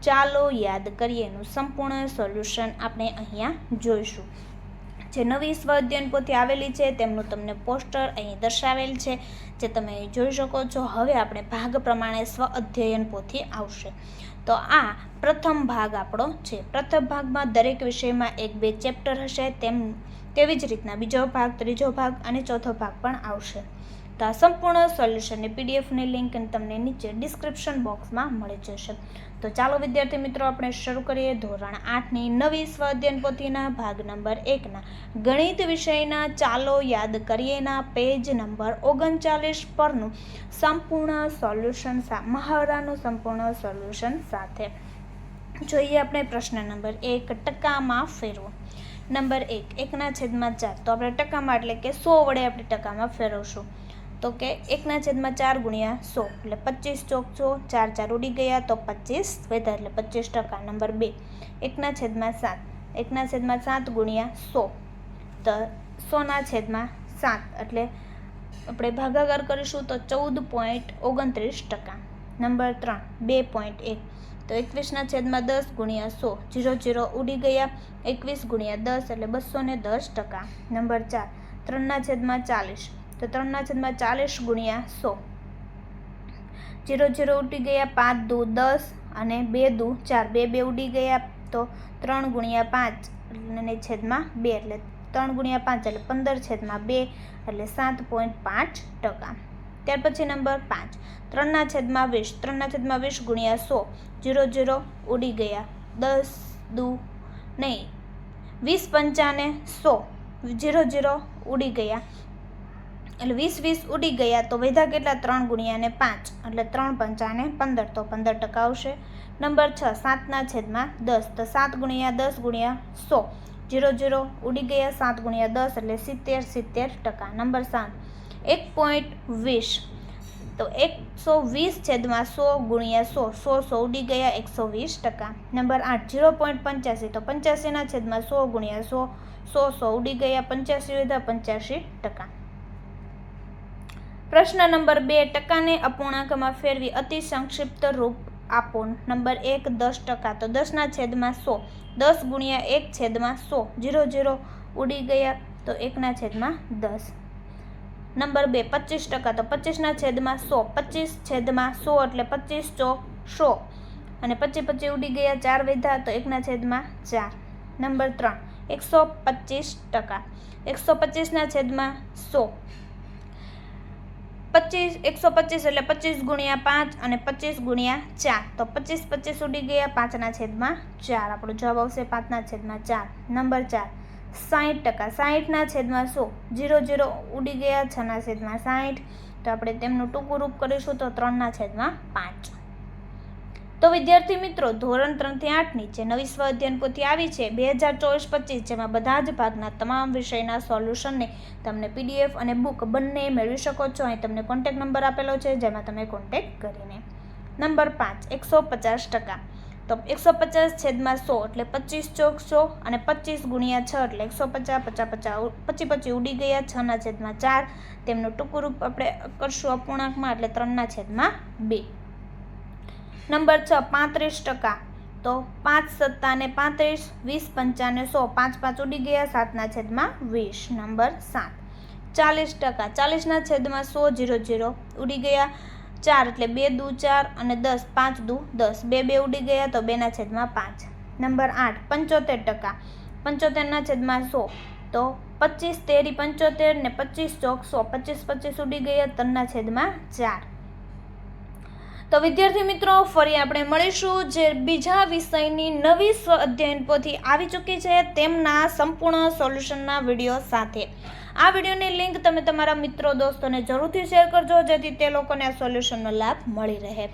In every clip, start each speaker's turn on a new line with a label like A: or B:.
A: ચાલો યાદ કરીએનું સંપૂર્ણ સોલ્યુશન આપણે અહીંયા જોઈશું. જે નવી સ્વ અધ્યયન પોથી આવેલી છે, તેમનું તમને પોસ્ટર અહીં દર્શાવેલ છે, જે તમે જોઈ શકો છો. હવે આપણે ભાગ પ્રમાણે સ્વ અધ્યયન પોથી આવશે. તો આ પ્રથમ ભાગ આપણો છે. પ્રથમ ભાગમાં દરેક વિષયમાં એક બે ચેપ્ટર હશે, તેમ તેવી જ રીતના બીજો ભાગ, ત્રીજો ભાગ અને ચોથો ભાગ પણ આવશે. તો આ સંપૂર્ણ સોલ્યુશનની પીડીએફની લિંક તમને નીચે ડિસ્ક્રિપ્શન બોક્સમાં મળી જશે. તો ચાલો વિદ્યાર્થી મિત્રો, આપણે શરૂ કરીએ ધોરણ આઠની નવી સ્વ પોથીના ભાગ નંબર એકના. ગણિત વિષયના ચાલો યાદ કરીએના પેજ નંબર ઓગણચાલીસ પરનું સંપૂર્ણ સોલ્યુશન મહાવરાનું સંપૂર્ણ સોલ્યુશન સાથે. જોઈએ આપણે પ્રશ્ન નંબર એક, ટકામાં ફેરવો. નંબર એક, એકના છેદમાં ચાર. તો આપણે ટકામાં એટલે કે સો વડે આપણે ટકામાં ફેરવશું. તો કે એકના છેદમાં ચાર ગુણ્યા સો, એટલે પચીસ ચોક છો, ચાર ચાર ઉડી ગયા તો પચીસ વધ્યા એટલે પચીસ ટકા, નંબર બે. એકના છેદમાં સાત, એકના છેદમાં સાત ગુણ્યા સો. તો સોના છેદમાં સાત, એટલે આપણે ભાગાકાર કરીશું તો ચૌદ પોઈન્ટ ઓગણત્રીસ ટકા. નંબર ત્રણ, બે પોઈન્ટ એક, તો એકવીસના છેદમાં દસ ગુણ્યા સો, જીરો જીરો ઉડી ગયા, એકવીસ ગુણ્યા દસ, એટલે બસો દસ ટકા. નંબર ચાર, ત્રણના છેદમાં ચાલીસ તો ત્રણના છેદમાં ચાલીસ ગુણ્યા સો. જીરો જીરો ઉડી ગયા પાંચ દુ દસ અને બે દુ ચાર. બે બે ઉડી ગયા તો ત્રણ ગુણ્યા પાંચ અને છેદમાં બે એટલે ત્રણ ગુણ્યા પાંચ એટલે પંદર છેદમાં બે એટલે સાત પોઈન્ટ પાંચ ટકા. ત્યાર પછી નંબર પાંચ. ત્રણના છેદમાં વીસ. ત્રણના છેદમાં વીસ ગુણ્યા સો. જીરો જીરો ઉડી ગયા. દસ દુ નહીં. વીસ પંચાને સો. જીરો જીરો ઉડી ગયા. એટલે વીસ વીસ ઉડી ગયા તો વધ્યા કેટલા? ત્રણ ગુણ્યા ને પાંચ. એટલે ત્રણ પંચાને પંદર. તો પંદર ટકા આવશે. નંબર છ, સાતના છેદમાં દસ. તો સાત ગુણ્યા દસ ગુણ્યા સો. જીરો જીરો ઉડી ગયા સાત ગુણ્યા દસ એટલે સિત્તેર સિત્તેર ટકા. નંબર સાત, એક પોઈન્ટ વીસ. તો એકસો વીસ છેદમાં સો ગુણ્યા સો. સો સો ઉડી ગયા એકસો વીસ ટકા. નંબર આઠ જીરો પોઈન્ટ પંચ્યાસી. તો પંચ્યાસીના છેદમાં સો ગુણ્યા સો. સો સો ઉડી ગયા પંચ્યાસી વધ્યા પંચ્યાસી ટકા. પ્રશ્ન નંબર બે, ટકાને અપૂર્ણાંકમાં ફેરવી અતિ સંક્ષિપ્ત રૂપ આપો. નંબર એક, દસ ટકા. તો દસના છેદમાં સો. દસ ગુણ્યા એક છેદમાં સો. જીરો જીરો ઉડી ગયા તો એકના છેદમાં દસ. નંબર બે, પચીસ ટકા. તો પચીસના છેદમાં સો. પચીસ છેદમાં સો એટલે પચીસ ચોક સો અને પચીસ પચી ઉડી ગયા ચાર વધ્યા તો એકના છેદમાં ચાર. નંબર ત્રણ, એકસો પચીસ ટકા. એકસો પચીસના છેદમાં સો. પચીસ, એકસો પચીસ એટલે પચીસ ગુણ્યા પાંચ અને પચીસ ગુણ્યા ચાર. તો પચીસ પચીસ ઉડી ગયા પાંચના છેદમાં ચાર. આપણો જવાબ આવશે પાંચના છેદમાં ચાર. નંબર ચાર. સાહીઠ ટકા. સાહીઠના છેદમાં સો જીરો જીરો ઉડી ગયા, છના છેદમાં સાહીઠ. તો આપણે તેમનું ટૂંકું રૂપ કરીશું તો ત્રણના છેદમાં પાંચ. તો વિદ્યાર્થી મિત્રો, ધોરણ ત્રણથી આઠની જે નવી સ્વઅધ્યયન પોથી આવી છે, બે હજાર ચોવીસ પચીસ, જેમાં બધા જ ભાગના તમામ વિષયના સોલ્યુશનને તમને પીડીએફ અને બુક બંને મેળવી શકો છો. અહીં તમને કોન્ટેક નંબર આપેલો છે, જેમાં તમે કોન્ટેક કરીને નંબર પાંચ, એકસો પચાસ ટકા. તો એકસો પચાસ છેદમાં સો એટલે પચીસ ચોક સો અને પચીસ ગુણ્યા છ એટલે એકસો પચાસ પચાસ પચાસ પચી પચી ઉડી ગયા છના છેદમાં ચાર. તેમનું ટૂંકું રૂપ આપણે કરશું અપૂર્ણાંકમાં એટલે ત્રણના છેદમાં બે. નંબર છ, પાંત્રીસ ટકા. તો પાંચ સત્તાને પાંત્રીસ, વીસ પંચાને સો, પાંચ પાંચ ઉડી ગયા સાતના છેદમાં વીસ, નંબર સાત. ચાલીસ ટકા ચાલીસના છેદમાં સો જીરો જીરો ઉડી ગયા. ચાર એટલે બે દુ ચાર અને દસ, પાંચ દુ દસ. બે બે ઉડી ગયા તો બેના છેદમાં પાંચ. નંબર આઠ, પંચોતેર ટકા. પંચોતેરના છેદમાં સો. તો પચીસ તેરી પંચોતેર ને પચીસ ચોક સો, પચીસ પચીસ ઉડી ગયા ત્રણના છેદમાં ચાર. તો વિદ્યાર્થી મિત્રો, ફરી આપણે મળીશું જે બીજા વિષયની નવી સ્વ અધ્યયન પોથી આવી ચૂકી છે તેમના સંપૂર્ણ સોલ્યુશનના વીડિયો સાથે. આ વિડીયોની લિંક તમે તમારા મિત્રો, દોસ્તોને જરૂરથી શેર કરજો, જેથી તે લોકોને આ સોલ્યુશનનો લાભ મળી રહે.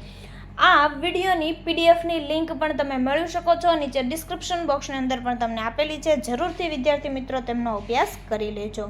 A: આ વિડીયોની પીડીએફની લિંક પણ તમે મેળવી શકો છો, નીચે ડિસ્ક્રિપ્શન બોક્સની અંદર પણ તમને આપેલી છે. જરૂરથી વિદ્યાર્થી મિત્રો, તેમનો અભ્યાસ કરી લેજો.